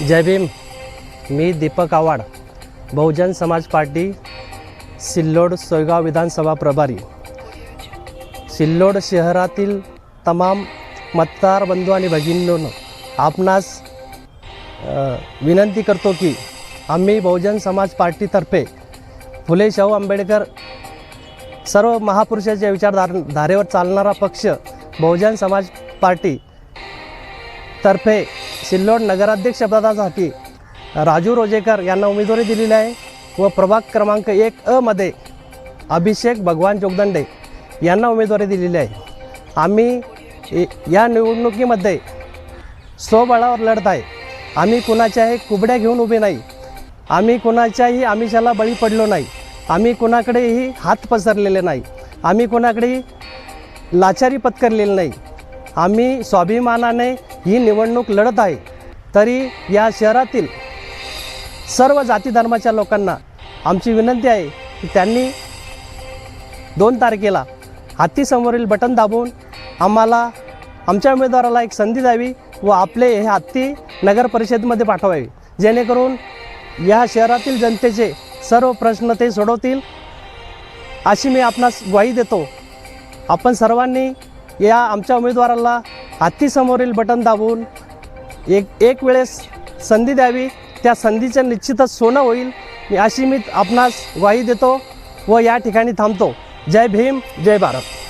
जय भीम. मी दीपक आवाड Bahujan Samaj party Sillod Soygaon विधानसभा प्रभारी. सिल्लोड शहरातील तमाम मतदार बंधू आणि भगिनींनो आपणास विनंती करतो की आम्ही बहुजन समाज पार्टीतर्फे फुले शाहू आंबेडकर सर्व महापुरुषाच्या विचारधार धारेवर चालणारा पक्ष बहुजन समाज पार्टी तर्फे सिल्लोड नगराध्यक्षपदासाठी राजू रोजेकर यांना उमेदवारी दिलेली आहे व प्रभाग क्रमांक एक अ अभिषेक भगवान जोगदंडे यांना उमेदवारी दिलेली आहे. आम्ही या निवडणुकीमध्ये स्वबळावर लढत आहे. आम्ही कुणाच्याही कुबड्या घेऊन उभे नाही. आम्ही कुणाच्याही आमिषाला बळी पडलो नाही. आम्ही कुणाकडेही हात पसरलेले नाही. आम्ही कुणाकडेही लाचारी पत्करलेली नाही. आम्ही स्वाभिमानाने ही निवडणूक लढत आहे. तरी या शहरातील सर्व जाती धर्माच्या लोकांना आमची विनंती आहे की त्यांनी दोन तारखेला हत्तीसमोरील बटन दाबून आम्हाला आमच्या उमेदवाराला एक संधी द्यावी व आपले हे हत्ती नगर परिषदेमध्ये पाठवावे. जेणेकरून या शहरातील जनतेचे सर्व प्रश्न ते सोडवतील. अशी मी आपणास ग्वाही देतो. आपण सर्वांनी या आमच्या उमेदवाराला हत्तीसमोरील बटन दाबून एक एक वेळेस संधी द्यावी. त्या संधीचं निश्चितच सोनं होईल. अशी मी आपणास ग्वाही देतो व या ठिकाणी थांबतो. जय भीम जय भारत.